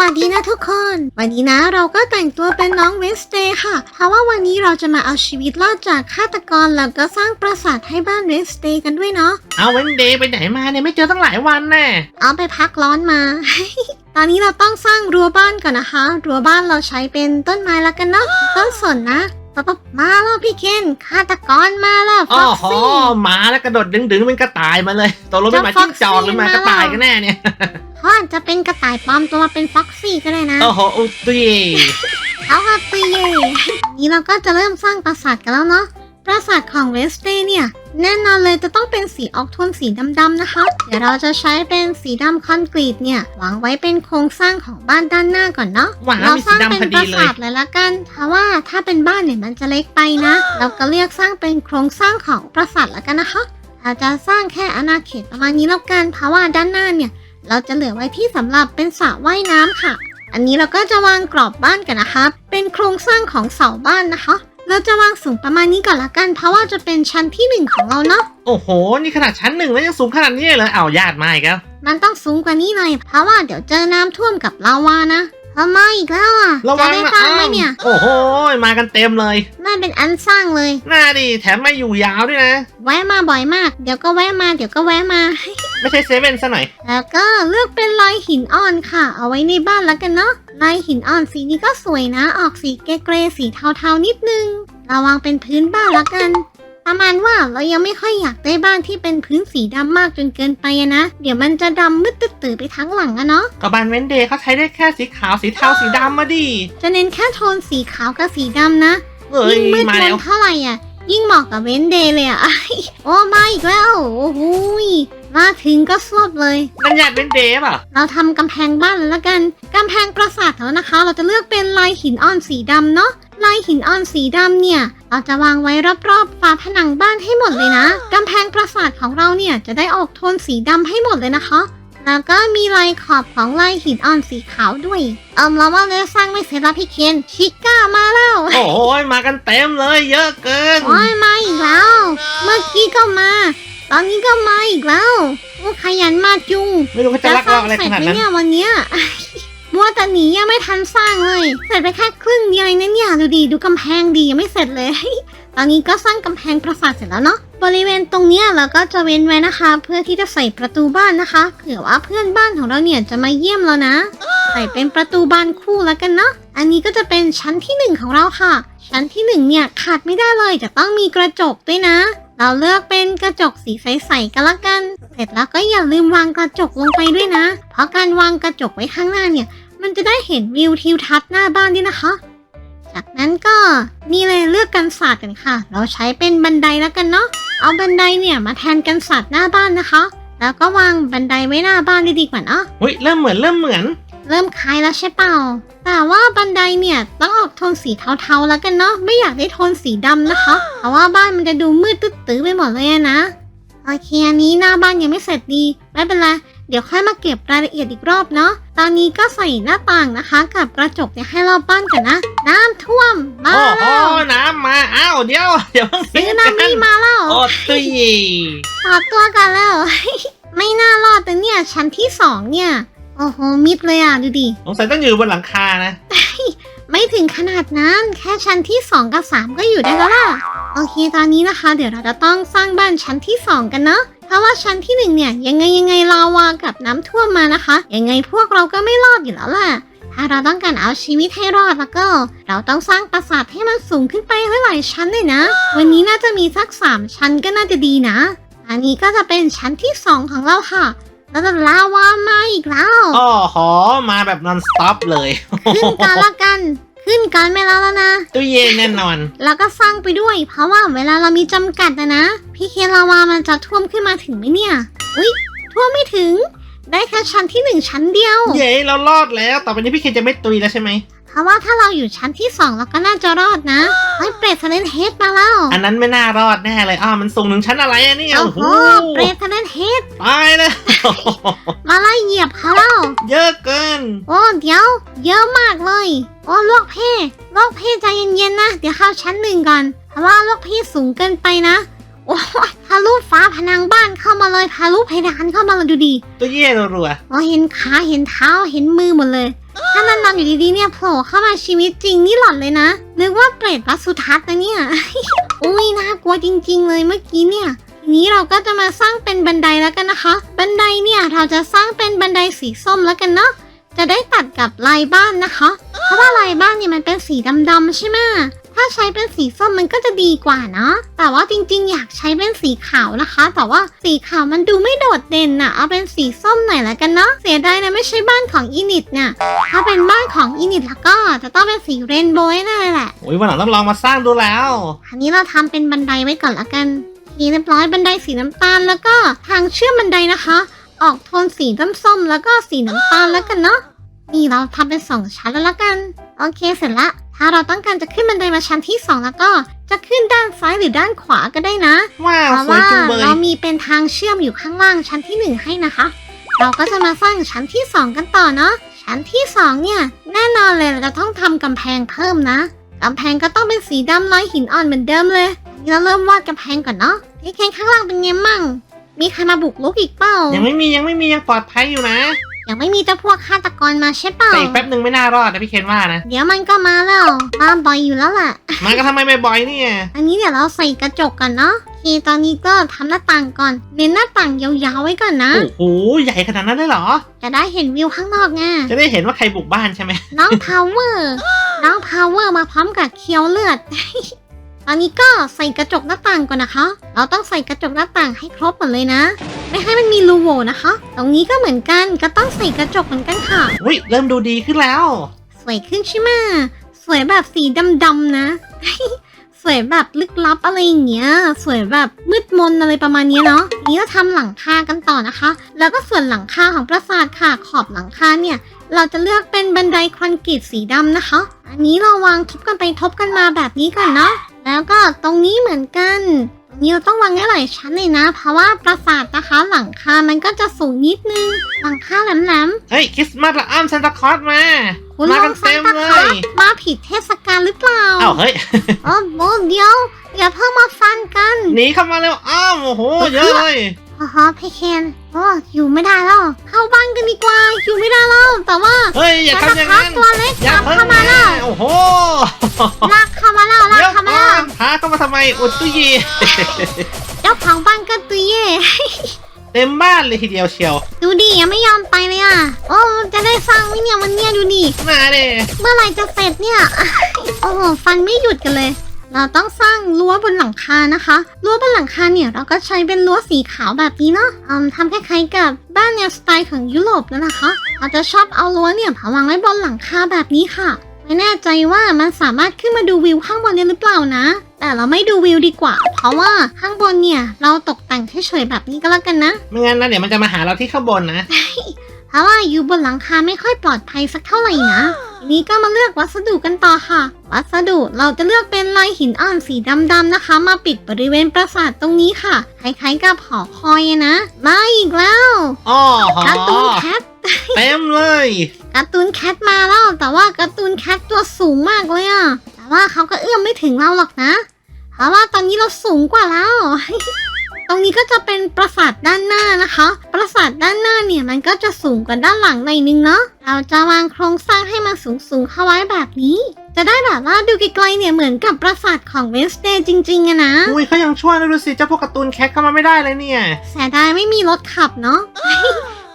วัสดีนะทุกคน วันนี้นะเราก็แต่งตัวเป็นน้องเวสเตย์ค่ะ เพราะว่าวันนี้เราจะมาเอาชีวิตรอดจากฆาตกรแล้วก็สร้างปราสาทให้บ้านเวสเตย์กันด้วยเนาะ เอาเวนเดย์ไปไหนมาเนี่ยไม่เจอตั้งหลายวันแน่เอาไปพักร้อนมา ตอนนี้เราต้องสร้างรั้วบ้านก่อนนะคะ รั้วบ้านเราใช้เป็นต้นไม้แล้วกันเนาะ ต้นสนนะป๊บป๊บ มาแล้วพี่เคนฆาตกรมาแล้วฟ็อ๋ออกซี่ มาแล้วกระโดดดึงๆเป็นกระต่ายมาเลยตกลงเป็นหมาเจ้าจิ้งจอกหรือหมา Foxy กระต่ายกันแน่เนี่ย เขาอาจจะเป็นกระต่ายปลอมตัวมาเป็นฟ็อกซี่ก็ได้นะ โอ้โหอุยตุยเอาค่ะปีเย่นี้เราก็จะเริ่มสร้างปราสาทกันแล้วเนาะ ปราสาทของเวสเตย์เนี่ย แน่นอนเลยจะต้องเป็นสีออกโทนสีดำๆนะคะ เดี๋ยวเราจะใช้เป็นสีดำคอนกรีตเนี่ยวางไว้เป็นโครงสร้างของบ้านด้านหน้าก่อนเนาะว้าวเรามีสสีร้างเป็นดำพอปดีราเลสายทเลยละกันเพราะว่าถ้าเป็นบ้านเนี่ยมันจะเล็กไปนะ เราก็เลือกสร้างเป็นโครงสร้างของปราสาทละกันนะคะอาจจะสร้างแค่อาณาเขตประมาณนี้แล้วกันเพราะว่าด้านหน้าเนี่ย เราจะเหลือไว้ที่สำหรับเป็นสระว่ายน้ำค่ะ อันนี้เราก็จะวางกรอบบ้านกันนะคะ เป็นโครงสร้างของเสาบ้านนะคะ เราจะวางสูงประมาณนี้ก่อนละกัน เพราะว่าจะเป็นชั้นที่หนึ่งของเราเนาะ โอ้โห นี่ขนาดชั้นหนึ่งแล้วยังสูงขนาดนี้เลยเอาญาติมาอีกแล้วมันต้องสูงกว่านี้หน่อย เพราะว่าเดี๋ยวเจอน้ำท่วมกับลาวานะทำไมอีกแล้วอะ ระจะวังได้นะสร้างอ้าไหมมเนี่ย โอ้โห มากันเต็มเลยน่าเป็นอันสร้างเลย น่าดิแถมมาอยู่ยาวด้วยนะ แวะมาบ่อยมาก เดี๋ยวก็แวะมา เดี๋ยวก็แวะมา ไม่ใช่เซเว่นซะหน่อย แล้วก็เลือกเป็นลายหินอ่อนค่ะ เอาไว้ในบ้านแล้วกันเนาะ ลายหินอ่อนสีนี้ก็สวยนะ ออกสีเกรย์ๆสีเทาๆนิดนึงเราวางเป็นพื้นบ้านแล้วกัน ประมาณว่าเรายังไม่ค่อยอยากได้บ้านที่เป็นพื้นสีดำมากจนเกินไปอะนะ เดี๋ยวมันจะดำมืดตื้อๆไปทั้งหลังอะเนาะกับบานเวนเดย์เขาใช้ได้แค่สีขาวสีเทาสีดำมาดิจะเน้นแค่โทนสีขาวกับสีดำนะ เอ้ยยิ่งมืดมามัแล้นว เท่าไหร่อะ ยิ่งเหมาะกับเวนเดย์เลยอะ โอ้มาอีกแล้ว โอ้โหย มาถึงก็สวบเลย นั่นญาติเวนเดย์เปล่ะเราทำกำแพงบ้านเลยละกันกำแพงปราสาทแล้วนะคะ เราจะเลือกเป็นลายหินอ่อนสีดำเนาะลายหินอ่อนสีดำเนี่ย เราจะวางไว้รอบๆฝาผนังบ้านให้หมดเลยนะกำแพงปราสาทของเราเนี่ยจะได้ออกโทนสีดำให้หมดเลยนะคะ แล้วก็มีลายขอบของลายหินอ่อนสีขาวด้วย เอิมเราว่าเลยสร้างไม่เสร็จแล้วพี่เคนชิก้ามาแล้ว โอ้โหมากันเต็มเลยเยอะเกิน โอ้ยมาอีกแล้ว เมื่อกี้ก็มา ตอนนี้ก็มาอีกแล้วโอ้ขยันมาจุงไม่รู้เขาจะลักลอบอะไรเสร็ขจนาดไหมนั้นเนี่ยวันเนี้ยมัวแต่หนียังไม่ทันสร้างเลยเสร็จไปแค่ครึ่งเดียวเองนะเนี่ยดูดีดูกำแพงดียังไม่เสร็จเลย ตอนนี้ก็สร้างกำแพงปราสาทเสร็จแล้วเนาะบริเวณตรงเนี้ยเราก็จะเว้นไว้นะคะ เพื่อที่จะใส่ประตูบ้านนะคะเผื่อว่าเพื่อนบ้านของเราเนี่ยจะมาเยี่ยมเรานะใส่เป็นประตูบานคู่แล้วกันเนาะอันนี้ก็จะเป็นชั้นที่หนึ่งของเราค่ะ ชั้นที่หนึ่งเนี่ยขาดไม่ได้เลยจะต้องมีกระจกด้วยนะ เราเลือกเป็นกระจกสีใสๆกันละกัน เสร็จแล้วก็อย่าลืมวางกระจกลงไปด้วยนะ เพราะการวางกระจกไว้ข้างหน้าเนี่ย มันจะได้เห็นวิวทิวทัศน์หน้าบ้านด้วยนะคะ จากนั้นก็นี่เลยเลือกกันศาสตร์กันค่ะ เราใช้เป็นบันไดแล้วกันเนาะ เอาบันไดเนี่ยมาแทนกันศาสตร์หน้าบ้านนะคะ แล้วก็วางบันไดไว้หน้าบ้านด้ดีกว่าเนาะ เฮ้ยเริ่มเหมือนเริ่มเหมือน เริ่มคลายแล้วใช่เปล่า แต่ว่าบันไดเนี่ยต้องออกโทนสีเทาๆแล้วกันเนาะ ไม่อยากได้โทนสีดำนะคะ เพราะว่าบ้านมันจะดูมืดตื้อๆไปหมดเลยอะนะ โอเคอันนี้หน้าบ้านยังไม่เสร็จดี ไม่เป็นไร เดี๋ยวค่อยมาเก็บรายละเอียดอีกรอบเนาะ ตอนนี้ก็ใส่หน้าต่างนะคะ กับกระจกเนี่ยให้รอบบ้านกันนะ น้ำท่วม มาโอ้โหแล้วน้ำมา อ้าวเดี๋ยวเดี๋ยวเพิ่งซื้อกัน้ำนี่มาแล้วโอ้ตุยถอดตัวกันแล้ว ไม่น่ารอดแต่เนี่ยชั้นที่สองเนี่ย โอ้โหมิดเลยอะ ดูดิ สงสัยต้องอยู่บนหลังคานะ ไม่ถึงขนาดนั้นแค่ชั้นที่ 2 กับ 3 ก็อยู่ได้แล้วล่ะ โอเคตอนนี้นะคะ เดี๋ยวเราจะต้องสร้างบ้านชั้นที่ 2 กันเนาะเพราะว่าชั้นที่1เนี่ยยังไงยังไงลาวากับน้ำท่วมมานะคะ ยังไงพวกเราก็ไม่รอดอยู่แล้วล่ะ ถ้าเราต้องการเอาชีวิตให้รอดแล้วก็ เราต้องสร้างปราสาทให้มันสูงขึ้นไปหลายๆชั้นเลยนะ วันนี้น่าจะมีสัก 3 ชั้นก็น่าจะดีนะ อันนี้ก็จะเป็นชั้นที่ 2 ของเราค่ะ แล้วก็ลาวามาอีกแล้วโอ้โหมาแบบ non stop เลย ขึ้นกันละกัน ขึ้นกันไม่แล้วแล้วนะ ตู้เย็นแน่นอน แล้วก็สร้างไปด้วย เพราะว่าเวลาเรามีจำกัดนะนะ พี่เคลาวามันจะท่วมขึ้นมาถึงไหมเนี่ย อุ๊ยท่วมไม่ถึง ได้แค่ชั้นที่หนึ่งชั้นเดียว เย้เรารอดแล้ว ต่อไปนี้พี่เคนจะไม่ตุยแล้วใช่ไหมเพ ราะว่าถ้าเราอยู่ชั้นที่สองเราก็น่าจะรอดนะเฮ้ยเปรตทะเลนเฮดมาแล้วอันนั้นไม่น่ารอดแน่เลยอ้าวมันสูงถึงชั้นอะไรอะเนี่ยโอ้โอ้โหโหเปรตทะเลนเฮดตายเลย มาไล่เหยียบเขาแล้วเยอะเกิน โอ้เดี๋ยว เยอะมากเลย โอ้โลกเพ่โลกเพ่ใจเย็นๆนะเดี๋ยวเข้าชั้นหนึ่งก่อนเพราะว่าโลกเพ่สูงเกินไปนะโอ้ยทะลุฟ้าผนังบ้านเข้ามาเลยทะลุเพดานเข้ามาเลยดูดีตู้เย็นรัวโอ้เห็นขาเห็นเท้าเห็นมือหมดเลย ถ้านานนอยู่ดีๆเนี่ยโผล่เข้ามาชีวิตจริงนี่หลอนเลยนะ นึกว่าเปรตวัดสุทัศน์นะเนี่ย อุ้ยน่ากลัวจริง ๆ เลยเมื่อกี้เนี่ยทีนี้เราก็จะมาสร้างเป็นบันไดแล้วกันนะคะ บันไดเนี่ยเราจะสร้างเป็นบันไดสีส้มแล้วกันเนาะจะได้ตัดกับลายบ้านนะคะ เพราะว่าลายบ้านเนี่ยมันเป็นสีดำๆใช่ไหม ถ้าใช้เป็นสีส้มมันก็จะดีกว่านะแต่ว่าจริงๆ อยากใช้เป็นสีขาวนะคะ แต่ว่าสีขาวมันดูไม่โดดเด่นน่ะ เอาเป็นสีส้มหน่อยละกันเนาะเสียดายนะไม่ใช่บ้านของอินิดเนี่ยถ้าเป็นบ้านของอินิดแล้วก็จะต้องเป็นสีเรนโบว์แน่เลยแหละโอ้ยวันหลังต้องลองมาสร้างดูแล้วอันนี้เราทำเป็นบันไดไว้ก่อนละกันทีเรียบร้อยบันไดสีน้ำตาลแล้วก็ทางเชื่อมบันไดนะคะ ออกโทนสีส้มๆแล้วก็สีน้ำตาลแล้วกันเนาะนี่เราทำเป็นสองชั้นแล้วละกัน โอเคเสร็จละ ถ้าเราต้องการจะขึ้นบันไดมาชั้นที่สองแล้วก็จะขึ้นด้านซ้ายหรือด้านขวาก็ได้นะ ว้าวเพราะสวยว่าจุงเบยเรามีเป็นทางเชื่อมอยู่ข้างล่างชั้นที่หนึ่งให้นะคะ เราก็จะมาสร้างชั้นที่สองกันต่อเนาะ ชั้นที่สองเนี่ย แน่นอนเลยเราจะต้องทำกำแพงเพิ่มนะกำแพงก็ต้องเป็นสีดำลอยหินอ่อนเหมือนเดิมเลยนี่เราเริ่มวาดกำแพงก่อนเนาะพี่เคนข้างล่างเป็นไงมั่ง มีใครมาบุกรุกอีกเปล่ายังไม่มียังไม่มียังปลอดภัยอยู่นะ ยังไม่มีเจ้าพวกฆาตกรมาใช่เปล่าแต่อีกแป๊บหนึ่งไม่น่ารอดนะพี่เคนว่านะ เดี๋ยวมันก็มาแล้วมาบ่อยอยู่แล้วแหละมาก็ทำไมบ่อยๆเนี่ย อันนี้เดี๋ยวเราใส่กระจกกันเนาะโอเคตอนนี้ก็ทำหน้าต่างก่อนเน้นหน้าต่างยาวๆไว้ก่อนนะ โอ้โห ใหญ่ขนาดนั้นเลยเหรอ จะได้เห็นวิวข้างนอกไงจะได้เห็นว่าใครบุกบ้านใช่ไหม น้องพาวเวอร์น้องพาวเวอร์มาพร้อมกับเคียวเลือด ตอนนี้ก็ใส่กระจกหน้าต่างก่อนนะคะ เราต้องใส่กระจกหน้าต่างให้ครบหมดเลยนะ ไม่ให้มันมีรูโหว่นะคะ ตรงนี้ก็เหมือนกันก็ต้องใส่กระจกเหมือนกันค่ะ อุ้ยเริ่มดูดีขึ้นแล้ว สวยขึ้นใช่ไหมสวยแบบสีดำๆนะ สวยแบบลึกลับอะไรอย่างเงี้ย สวยแบบมืดมนอะไรประมาณเนี้ยเนาะทีนี้เราทำหลังคากันต่อนะคะ แล้วก็ส่วนหลังคาของปราสาทค่ะขอบหลังคาเนี่ย เราจะเลือกเป็นบันไดคอนกรีตสีดำนะคะ อันนี้เราวางทบกันไปทบกันมาแบบนี้ก่อนเนาะแล้วก็ตรงนี้เหมือนกันตรง นี้เราต้องวางหลายชั้นเลยนะ เพราะว่าปราสาทนะคะหลังคา มันก็จะสูงนิดนึง หลังคาแหลมๆเฮ้ยคริสต์มาสละอ้ำซานตาคลอสมาคุณมาลกัอนงซัเต็นมตาเลคลอยสมาผิดเทศกาลหรือเปล่าเอ้าเฮ้ย โอ้โหเดี๋ยวอย่าเพิ่งมาฟันกัน หนีเข้ามาเร็วอ้าวโอ้โหเยอะเลยอ๋อพี่เคนโอ้อยู่ไม่ได้แล้ว เข้าบ้านกันดีกว่า อยู่ไม่ได้แล้ว แต่ว่าเฮ้ยอย่าซันทำอย่างตาคลอสนั้นตัวเล็กอย่าตามเพิ่งเข้ามามาแล้วโอ้โห ลากเข้า พาเข้ามาทำไมอุดตุยีเจ้าของบ้านก็ตุยเย่ เต็มบ้านเลยทีเดียวเชียว ดูดิยังไม่ยอมไปเลยอะ โอ้จะได้สร้างไหมเนี่ยวันเนี้ยดูดิ มาเด้เมื่อไหร่จะเสร็จเนี่ย โอ้โหฟันไม่หยุดกันเลย เราต้องสร้างรั้วบนหลังคานะคะ รั้วบนหลังคาเนี่ยเราก็ใช้เป็นรั้วสีขาวแบบนี้เนาะอืมทำคล้ายๆกับบ้านแนวสไตล์ของยุโรปนั่นนะคะ เราจะชอบเอารั้วเนี่ยมาวางไว้บนหลังคาแบบนี้ค่ะ ไม่แน่ใจว่ามันสามารถขึ้นมาดูวิวข้างบนได้หรือเปล่านะ แต่เราไม่ดูวิวดีกว่า เพราะว่าข้างบนเนี่ย เราตกแต่งเฉยๆแบบนี้ก็แล้วกันนะ ไม่งั้นนะเดี๋ยวมันจะมาหาเราที่ข้างบนนะ เพราะว่าอยู่บนหลังคาไม่ค่อยปลอดภัยสักเท่าไหร่นะทีนี้ก็มาเลือกวัสดุกันต่อค่ะ วัสดุเราจะเลือกเป็นลายหินอ่อนสีดำๆนะคะ มาปิดบริเวณปราสาทตรงนี้ค่ะคล้ายๆกับหอคอยอะนะ มาอีกแล้วอ๋อหอการ์ตูนแคทเต็มเลยการ์ตูนแคทมาแล้วแต่ว่าการ์ตูนแคทตัวสูงมากเลยอะแต่ ว่าเขาก็เอื้อมไม่ถึงเราหรอกนะ เพราะว่าตอนนี้เราสูงกว่าแล้ว ตรงนี้ก็จะเป็นปราสาทด้านหน้านะคะ ปราสาทด้านหน้าเนี่ยมันก็จะสูงกว่าด้านหลังหน่อยนึงเนาะ เราจะวางโครงสร้างให้มันสูงๆเข้าไว้แบบนี้ จะได้แบบว่าดูไกลๆเนี่ยเหมือนกับปราสาทของเวสเดย์จริงๆอะนะ อุ้ยเขายังช่วยนะดูสิเจ้าพวกการ์ตูนแคทเข้ามาไม่ได้เลยเนี่ย เสียดายไม่มีรถขับเนาะ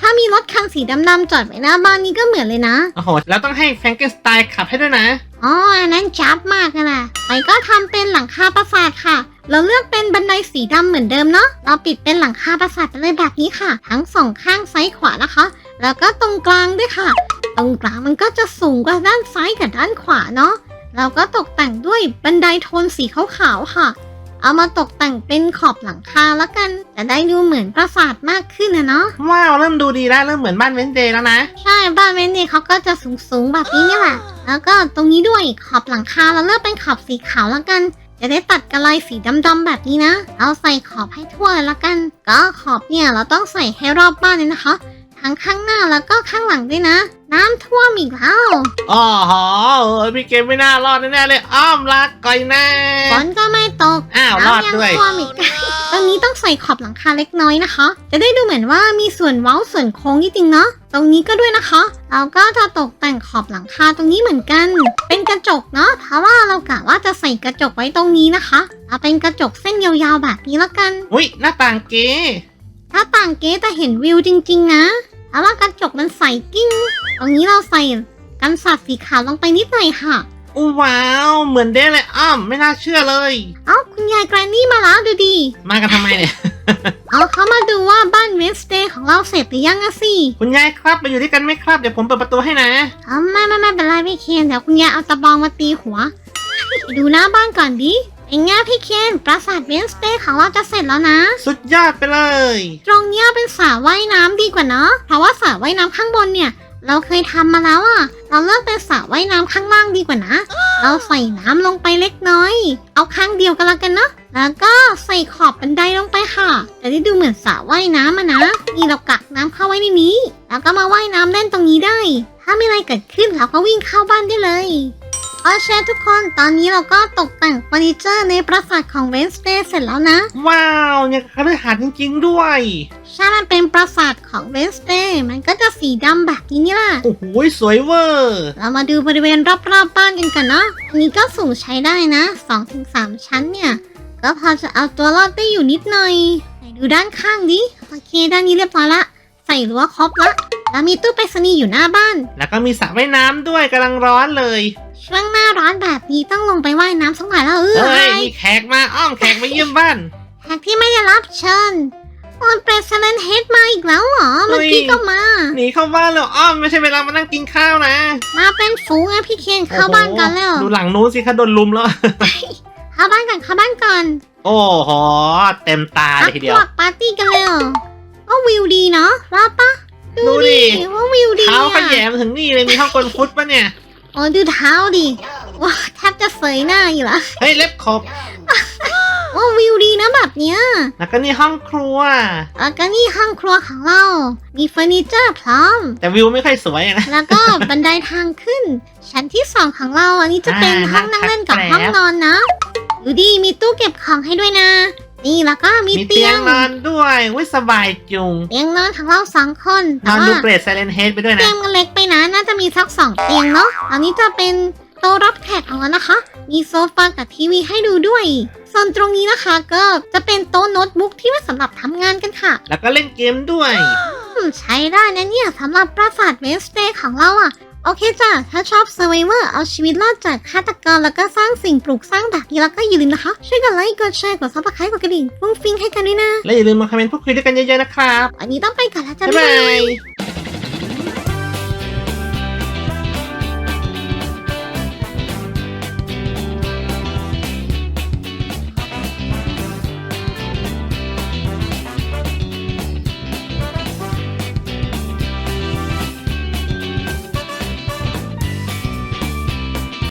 ถ้ามีรถคันสีดำๆจอดไว้หน้าบ้านนี้ก็เหมือนเลยนะ โอ้โห แล้วต้องให้แฟรงเกนสไตน์ขับให้ด้วยนะ อ๋ออันนั้นจับมากเลยแหละไปก็ทำเป็นหลังคาปราสาทค่ะ เราเลือกเป็นบันไดสีดำเหมือนเดิมเนาะ เราปิดเป็นหลังคาปราสาทไปเลยแบบนี้ค่ะ ทั้งสองข้างซ้ายขวานะคะ แล้วก็ตรงกลางด้วยค่ะ ตรงกลางมันก็จะสูงกว่าด้านซ้ายกับด้านขวาเนาะ เราก็ตกแต่งด้วยบันไดโทนสีขาวๆค่ะ เอามาตกแต่งเป็นขอบหลังคาแล้วกัน จะได้ดูเหมือนปราสาทมากขึ้นนะเนาะ ว้าวเริ่มดูดีแล้วเริ่มเหมือนบ้านเวนเดย์แล้วนะ ใช่บ้านเวนเนี่ยเขาก็จะสูงสูงๆแบบนี้เนี่ยแหละ แล้วก็ตรงนี้ด้วยขอบหลังคาเราเลือกเป็นขอบสีขาวแล้วกัน จะได้ตัดกระลายสีดำๆแบบนี้นะ เอาใส่ขอบให้ทั่วเลยละกัน ก็ขอบเนี่ยเราต้องใส่ให้รอบบ้านเลยนะคะ ทั้งข้างหน้าแล้วก็ข้างหลังด้วยนะ น้ำท่วมอีกแล้วอ๋อหอเออพี่เกมไม่น่ารอดแน่ๆเลย อ้อมรักก่อยแน่ฝนก็ไม่ตกอ้าวรอดน้ำยังด้วยท่วมอีกตรงนี้ต้องใส่ขอบหลังคาเล็กน้อยนะคะ จะได้ดูเหมือนว่ามีส่วนเว้าส่วนโค้งจริงๆเนาะตรงนี้ก็ด้วยนะคะ เราก็จะตกแต่งขอบหลังคาตรงนี้เหมือนกัน เป็นกระจกเนาะเพราะว่าเรากะว่าจะใส่กระจกไว้ตรงนี้นะคะเอาเป็นกระจกเส้นยาวๆแบบนี้แล้วกัน อุ้ยหน้าต่างเก๋ถ้าต่างเก๊จะเห็นวิวจริง ๆ นะ เพราะว่ากระจกมันใสกิ้ง ตรงนี้เราใส่กันสัตว์สีขาวลงไปนิดหน่อยค่ะอู้ว้าว เหมือนเด้เลยอ้อมไม่น่าเชื่อเลย เอ้าคุณยายแกรนนี่มาแล้วดูดี มากันทำไมเนี่ย เอาเขามาดูว่าบ้านเวสเดย์ของเราเสร็จหรือยังอะสิคุณยายครับมาอยู่ด้วยกันไหมครับ เดี๋ยวผมเปิดประตูให้นะอ๋อไม่ไม่ไม่เป็นไรพี่เคนเดี๋ยวคุณยายเอาตะบองมาตีหัวไปดูหน้าบ้านก่อนดิ เป็นไงพี่เคนปราสาทเวสเดย์ของเราจะเสร็จแล้วนะ สุดยอดไปเลย ตรงเนี้ยเป็นสระว่ายน้ำดีกว่าเนาะเพราะว่าสระว่ายน้ำข้างบนเนี่ย เราเคยทำมาแล้วอะเราเลือกเป็นสระว่ายน้ำข้างล่างดีกว่านะ เราใส่น้ำลงไปเล็กน้อย เอาข้างเดียวกันละกันเนาะแล้วก็ใส่ขอบบันไดลงไปค่ะจะได้ดูเหมือนสระว่ายน้ำอะนะนี่เรากักน้ำเข้าไว้ในนี้ แล้วก็มาว่ายน้ำเล่นตรงนี้ได้ ถ้ามีอะไรเกิดขึ้นเราก็วิ่งเข้าบ้านได้เลย โอเคทุกคน ตอนนี้เราก็ตกแต่งเฟอร์นิเจอร์ในปราสาทของเวนสเตย์เสร็จแล้วนะ ว้าวยังคฤหาสน์จริง ๆ ด้วย ใช่มันเป็นปราสาทของเวนสเตย์มันก็จะสีดำแบบนี้นี่แหละ โอ้โหสวยเวอร์เรามาดูบริเวณรอบๆบบ้านกันกันเนาะอันนี้ก็สูงใช้ได้นะ 2-3 ชั้นเนี่ย ก็พอจะเอาตัวรอดได้อยู่นิดหน่อยไหนดูด้านข้างดิ โอเค ด้านนี้เรียบร้อยละ ใส่รั้วครบละ แล้วมีตู้ไปรษณีย์อยู่หน้าบ้าน แล้วก็มีสระว่ายน้ำด้วยกำลังร้อนเลย ช่วงหน้าร้อนแบบนี้ต้องลงไปว่ายน้ำสักหน่อยแล้วเออเฮ้ย ไอ้มีแขกมาอ้อมแขกมาเยี่ยมบ้าน แขกที่ไม่ได้รับเชิญโอนเปรสเลนเฮดมาอีกแล้วเหรอ เมื่อกี้ก็มา หนีเข้าบ้านแล้วอ้อมไม่ใช่เวลามานั่งกินข้าวนะมาเป็นฝูงอะพี่เคนเข้าบ้านกันแล้ว ดูหลังนู้นสิคะโดนลุมแล้ว เข้าบ้านกันเข้าบ้านก่อนโอ้โหเต็มตาเลยทีเดียว พวกปาร์ตี้กันเลยเหรอว่าวิวดีเนาะว่าปะดูดิว่าวิวดีเท้าขอะยแยมถึงนี่เลยมีห้องกลฟุตปะเนี่ย โอ้ดูเท้าดิว้าแทบจะเสยหน้าอยู่ละเฮ้ยเล็บขบว่าวิวดีนะแบบเนี้ยแล้วก็นี่ห้องครัวแล้วก็นี่ห้องครัวของเรา มีเฟอร์นิเจอร์พร้อม แต่วิวไม่ค่อยสวยอะนะ แล้วก็บันไดทางขึ้น ชั้นที่สองของเราอันนี้จะเป็นอ่าห้องนั่งเล่นกับนั่งพักห้องนอนนะ ดูดิมีตู้เก็บของให้ด้วยนะ นี่แล้วก็มีมีเตีเตียยงงนอนด้วยวิสบายจุง เตียงนอนของเราสองคนนแต่อนว่าดูเปรตไซเลนเฮดไปด้วยเตีนะ ยงมันเล็กไปนะน่าจะมีสักสองเตียงเนาะอันนี้จะเป็นโต๊ะรับแขกของเรานะคะ มีโซฟากับทีวีให้ดูด้วย ส่วนตรงนี้นะคะก็จะเป็นโต๊ะโน้ตบุ๊กที่ไว้สำหรับทำงานกันค่ะ แล้วก็เล่นเกมด้วย อืมใช้ได้นะเนี่ยสำหรับปราสาทเวสเตย์ของเราอะ โอเคจ้ะ ถ้าชอบ Survivor เอาชีวิตรอดจากฆาตกรแล้วก็สร้างสิ่งปลูกสร้างแบบนี้แล้วก็อย่าลืมนะคะ ช่วยกดไลค์ กดแชร์ กดซับสไครต์กดกระดิ่งฟุ้งฟิ้งให้กันด้วยนะ และอย่าลืมมาคอมเมนต์พูดคุยด้วยกันเยอะๆนะครับ วันนี้ต้องไปก่อนแล้วจ้ะบ๊ายบ๊ายบาบายย